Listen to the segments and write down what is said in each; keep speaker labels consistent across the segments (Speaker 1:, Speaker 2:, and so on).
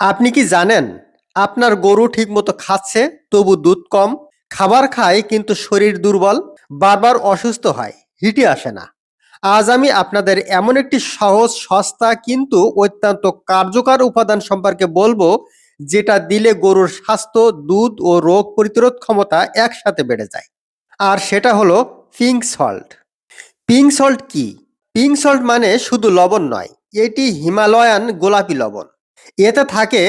Speaker 1: আপনি কি জানেন, আপনার গরু ঠিকমতো খাচ্ছে, তবু দুধ কম, খাবার খায় কিন্তু শরীর দুর্বল, বারবার অসুস্থ হয়, হিটে আসে না। আজ আমি আপনাদের এমন একটি সহজ, সস্তা কিন্তু অত্যন্ত কার্যকর উপাদান সম্পর্কে বলব, যেটা দিলে গরুর স্বাস্থ্য, দুধ ও রোগ প্রতিরোধ ক্ষমতা একসাথে বেড়ে যায়। আর সেটা হলো পিঙ্ক সল্ট পিঙ্ক সল্ট কি? পিঙ্ক সল্ট মানে শুধু লবণ নয়, এটি হিমালয়ান গোলাপি লবণ। এতে থাকে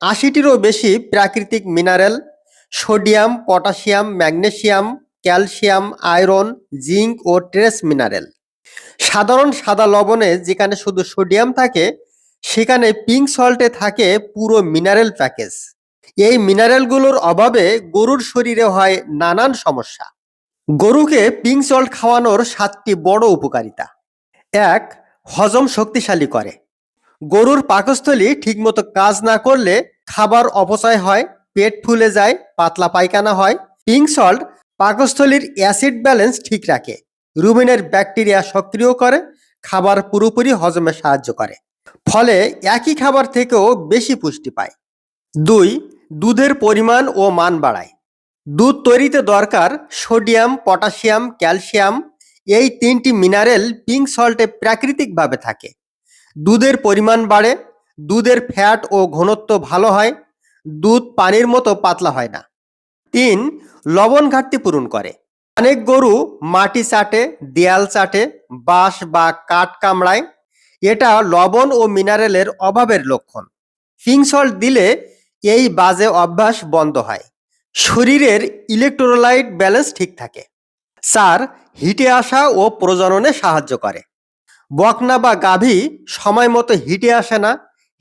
Speaker 1: আশিটিরও বেশি প্রাকৃতিক mineral, sodium, potassium magnesium calcium, iron, zinc ও ট্রেস মিনারেল। সাধারণ সাদা লবণে যেখানে শুধু সোডিয়াম থাকে, সেখানে পিঙ্ক সল্টে থাকে পুরো মিনারেল প্যাকেজ। এই মিনারেলগুলোর অভাবে গরুর শরীরে হয় নানান সমস্যা। গরুকে পিঙ্ক সল্ট খাওয়ানোর সাতটি বড় উপকারিতা। এক, হজম শক্তিশালী করে। গরুর পাকস্থলী ঠিকমতো কাজ না করলে খাবার অপচয় হয়, পেট ফুলে যায়, পাতলা পায়খানা হয়। পিঙ্ক সল্ট পাকস্থলীর অ্যাসিড ব্যালেন্স ঠিক রাখে। রুমিনের ব্যাকটেরিয়া সক্রিয় করে, খাবার পুরোপুরি হজমে সাহায্য করে। ফলে একই খাবার থেকেও বেশি পুষ্টি পায়। দুই, দুধের পরিমাণ ও মান বাড়ায়। দুধ তৈরিতে দরকার সোডিয়াম, পটাশিয়াম, ক্যালসিয়াম। এই তিনটি মিনারেল পিঙ্ক সল্টে প্রাকৃতিকভাবে থাকে। দুধের পরিমাণ বাড়ে, দুধের ফ্যাট ও ঘনত্ব ভালো হয়, দুধ পানির মতো পাতলা হয় না। তিন, লবণ ঘাটতি পূরণ করে। অনেক গরু মাটি চাটে, দেয়াল চাটে, বাঁশ বা কাঠ কামড়ায়। এটা লবণ ও মিনারেলের অভাবের লক্ষণ। সল্ট দিলে এই বাজে অভ্যাস বন্ধ হয়। শরীরের ইলেকট্রোলাইট ব্যালেন্স ঠিক থাকে। চার, হিটে আসা ও প্রজননে সাহায্য করে। বকনা বা গাভী সময় মতো হিটে আসে না,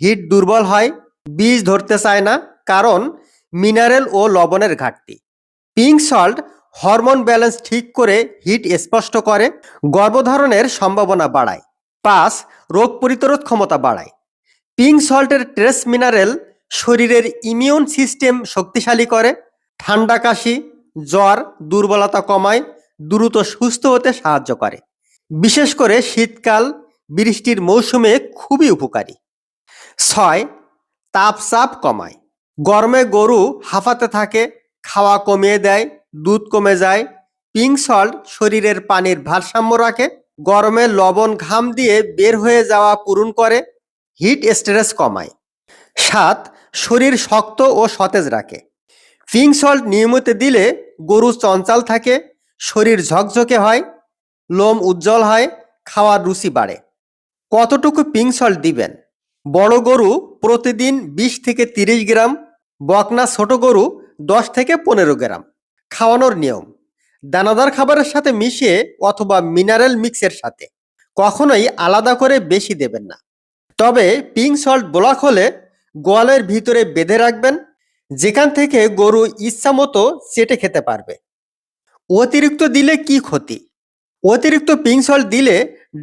Speaker 1: হিট দুর্বল হয়, বীজ ধরতে চায় না, কারণ মিনারেল ও লবণের ঘাটতি। পিঙ্ক সল্ট হরমোন ব্যালেন্স ঠিক করে হিট স্পষ্ট করে, গর্ভধারণের সম্ভাবনা বাড়ায় পাঁচ রোগ প্রতিরোধ ক্ষমতা বাড়ায়। পিঙ্ক সল্টের ট্রেস মিনারেল শরীরের ইমিউন সিস্টেম শক্তিশালী করে, ঠান্ডা কাশি, জ্বর, দুর্বলতা কমায়, দ্রুত সুস্থ হতে সাহায্য করে। বিশেষ করে শীতকাল বৃষ্টির মৌসুমে খুবই উপকারী। ছয়, তাপচাপ কমায়। গরমে গরু হাঁফাতে থাকে, খাওয়া কমিয়ে দেয়, দুধ কমে যায়, পিঙ্ক সল্ট শরীরের পানির ভারসাম্য রাখে, গরমে লবণ ঘাম দিয়ে বের হয়ে যাওয়া পূরণ করে, হিট স্ট্রেস কমায়। সাত, শরীর শক্ত ও সতেজ রাখে। পিঙ্ক সল্ট নিয়মিত দিলে গরু চঞ্চল থাকে, শরীর ঝকঝকে হয় লোম উজ্জ্বল হয়, খাওয়ার রুচি বাড়ে। কতটুকু পিঙ্ক সল্ট দিবেন? বড় গরু প্রতিদিন বিশ থেকে তিরিশ গ্রাম, বকনা ছোট গরু দশ থেকে পনেরো গ্রাম। খাওয়ানোর নিয়ম, দানাদার খাবারের সাথে মিশিয়ে অথবা মিনারেল মিক্সের সাথে। কখনোই আলাদা করে বেশি দেবেন না। তবে পিঙ্ক সল্ট ব্লক হলে গোয়ালের ভিতরে বেঁধে রাখবেন, যেখান থেকে গরু ইচ্ছা মতো চেটে খেতে পারবে। অতিরিক্ত দিলে কি ক্ষতি? অতিরিক্ত পিঙ্ক সল্ট দিলে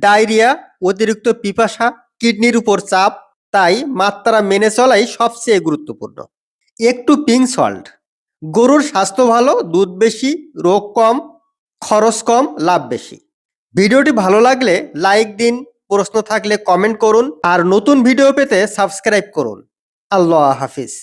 Speaker 1: ডায়রিয়া অতিরিক্ত পিপাসা কিডনির উপর চাপ, তাই মাত্রা মেনে চলাই সবচেয়ে গুরুত্বপূর্ণ। একটু পিঙ্ক সল্ট গরুর স্বাস্থ্য ভালো, দুধ বেশি, রোগ কম, খরচ কম, লাভ বেশি। ভিডিওটি ভালো লাগলে লাইক দিন, প্রশ্ন থাকলে কমেন্ট করুন, আর নতুন ভিডিও পেতে সাবস্ক্রাইব করুন। আল্লাহ হাফিজ।